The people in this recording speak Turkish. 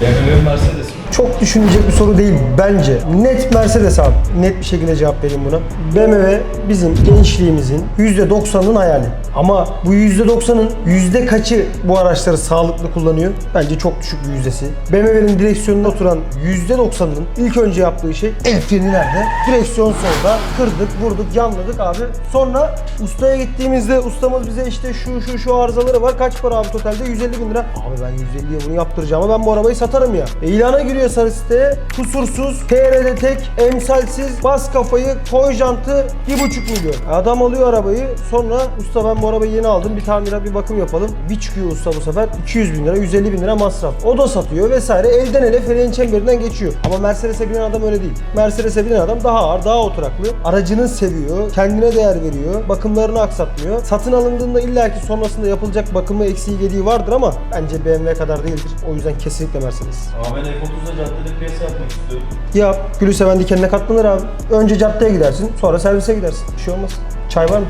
Mi Mercedes mi? Çok düşünülecek bir soru değil bence. Net Mercedes abi. Net bir şekilde cevap vereyim buna. BMW bizim gençliğimizin %90'ının hayali. Ama bu %90'ın yüzde kaçı bu araçları sağlıklı kullanıyor? Bence çok düşük bir yüzdesi. BMW'nin direksiyonunda oturan %90'ının ilk önce yaptığı şey el freni nerede? Direksiyon solda. Kırdık, vurduk, yanladık abi. Sonra ustaya gittiğimizde ustamız bize işte şu şu şu arızaları var. Kaç para abi totalde? 150 bin lira. Abi ben 150'ye bunu yaptıracağım ama ben bu arabayı satarım ya. E, ilana giriyor sarı siteye. Kusursuz, TR'de tek, emsalsiz, bas kafayı, koy jantı 1,5 milyon. Adam alıyor arabayı. Sonra usta ben bu arabayı yeni aldım. Bir tamire bir bakım yapalım. Bir çıkıyor usta bu sefer 200 bin lira, 150 bin lira masraf. O da satıyor vesaire. Elden ele fren çemberinden geçiyor. Ama Mercedes'e binen adam öyle değil. Mercedes'e binen adam daha ağır, daha oturaklı. Aracını seviyor, kendine değer veriyor, bakımlarını aksatmıyor. Satın alındığında illaki sonrasında yapılacak bakımı eksiği gediği vardır ama bence BMW kadar değildir. O yüzden kesinlikle Mercedes. Ama ben F30'da caddede piyasa yapmak istiyorum. Yap, gülü seven dikenine katlanır abi. Önce caddeye gidersin, sonra servise gidersin. Bir şey olmaz. Çay var mı?